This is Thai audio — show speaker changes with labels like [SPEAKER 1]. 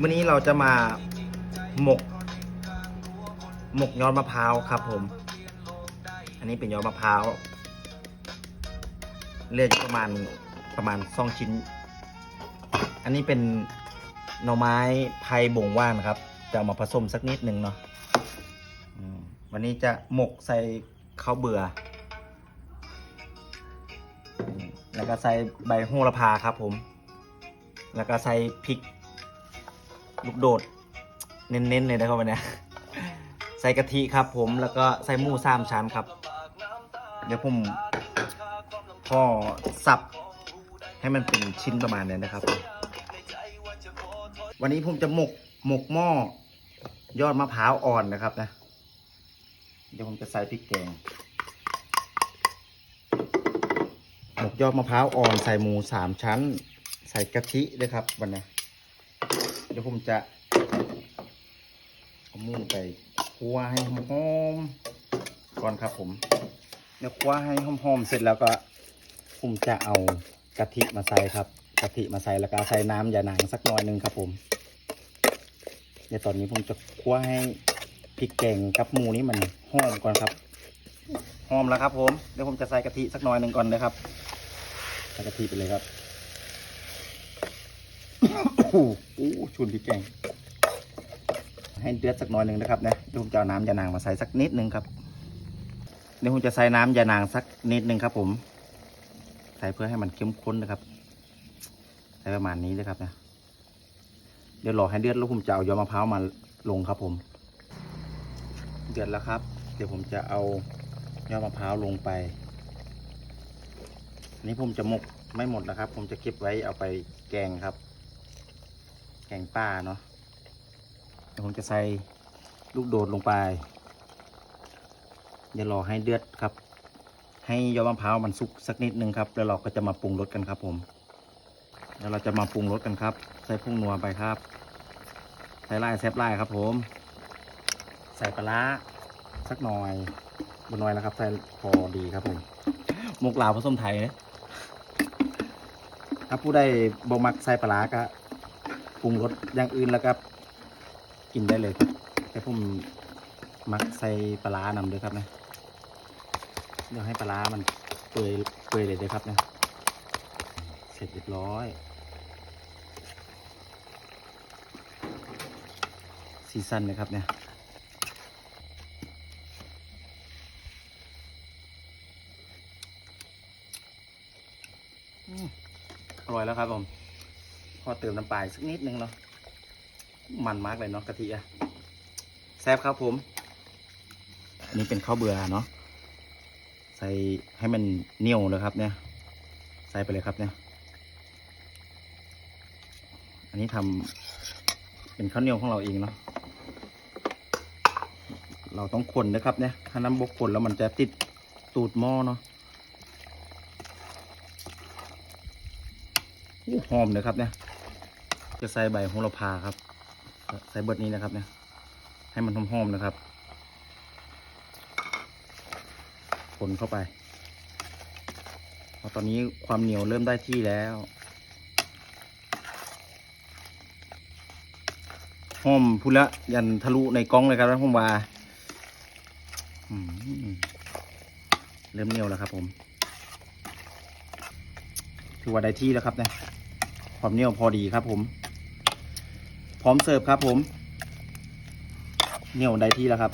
[SPEAKER 1] วันนี้เราจะมาหมก หมกยอดมะพร้าวครับผม อันนี้เป็นยอดมะพร้าวเลือดประมาณประมาณสองชิ้น อันนี้เป็นหน่อไม้ไผ่บ่งว่านครับ จะเอามาผสมสักนิดหนึ่งเนาะวันนี้จะหมกใส่ข้าวเบื่อ แล้วก็ใส่ใบโหระพาครับผม แล้วก็ใส่พริก ลูกโดด เน้นๆเลยนะครับวันนี้ใส่กะทิครับผมแล้วก็ใส่หมูสามชั้นครับ เดี๋ยวผมพ่อสับให้มันเป็นชิ้นประมาณนี้นะครับ วันนี้ผมจะหมกหมกหม้อยอดมะพร้าวอ่อนนะครับนะ เดี๋ยวผมจะใส่พริกแกงหมกยอดมะพร้าวอ่อนใส่หมูสามชั้น ใส่กะทิด้วยครับวันนี้ เดี๋ยวผมจะเอาหมูไปคั่วให้หอมๆก่อนครับผมเดี๋ยวคั่วให้หอมๆเสร็จแล้วก็ ผมจะเอากะทิมาใส่ครับกะทิมาใส่แล้วก็ใส่น้ำยาหนางสักหน่อยหนึ่งครับผมเดี๋ยวตอนนี้ผมจะคั่วให้พริกแกงกับหมูนี่มันหอมก่อนครับหอมแล้วครับ ผมเดี๋ยวผมจะใส่กะทิสักหน่อยหนึ่งก่อนนะครับใส่กะทิไปเลยครับโอ้โหชุนพริกแกง ให้เดือดสักน่อยหนึ่งนะครับนะเดี๋ยวผมจะเอาน้ำยานางมาใส่สักนิดหนึ่งครับเดี๋ยวผมจะใส่น้ำยานางสักนิดหนึ่งครับ ผม ใส่เพื่อให้มันเข้มข้นนะครับ ใส่ประมาณนี้เลยครับนะเดี๋ยวรอให้เดือดแล้วผมจะเอายอดมะพร้าวมาลงครับ ผม เดือดแล้วครับ เดี๋ยวผมจะเอายอดมะพร้าวลงไปอันนี้ผมจะหมกไม่หมดนะครับ ผมจะเก็บไว้เอาไปแกงครับ แกงป่าเนาะเดี๋ยวผมจะใส่ลูกโดดลงไปเดี๋ยวรอให้เดือดครับ ให้ยอดมะพร้าวมันสุกสักนิดนึงครับ แล้วเราก็จะมาปรุงรสกันครับผม แล้วเราจะมาปรุงรสกันครับ ใส่พุ่งนัวไปครับ ใส่ไล่แซบไล่ครับ ผม ใส่ปลาสักหน่อยบนน้อยแล้วครับ ใส่พอดีครับผมมุกลาวผสมไทยนะถ้าผู้ใดบ่มักใส่ปลาร้าก็ ปรุงรสอย่างอื่นแล้วก็กินได้เลยครับแต่ผมมักใส่ปลาร้านำด้วยครับนะเดี๋ยวให้ปลามันเปื่อยเปื่อยเลยนะครับนะเสร็จเรียบร้อยซีซั่นนะครับเนี่ยอร่อยแล้วครับผม พอเติมน้ำปลาอีกสักนิดนึงเนาะมันมากเลยเนาะกะทิอะแซ่บครับผม อันนี้เป็นข้าวเบื่อเนาะใส่ให้มันเหนียวเลยครับเนี่ย ใส่ไปเลยครับเนี่ย อันนี้ทำเป็นข้าวเหนียวของเราเองเนาะเราต้องคนนะครับเนี่ยถ้าน้ำบกคนแล้วมันจะติดตูดหม้อเนาะ หอมเลยครับเนี่ย จะใส่ใบโหระพาครับ ใส่เบิดนี้นะครับเนี่ย ให้มันหอมๆนะครับ คนเข้าไปเพราะตอนนี้ความเหนียวเริ่มได้ที่แล้วหอมพูละยันทะลุในกล้องเลยครับท่านผู้ว่าเริ่มเหนียวแล้วครับผม ถือว่าได้ที่แล้วครับเนี่ยความเหนียวพอดีครับ ผม พร้อมเสิร์ฟครับ ผมเหนียวได้ที่แล้วครับ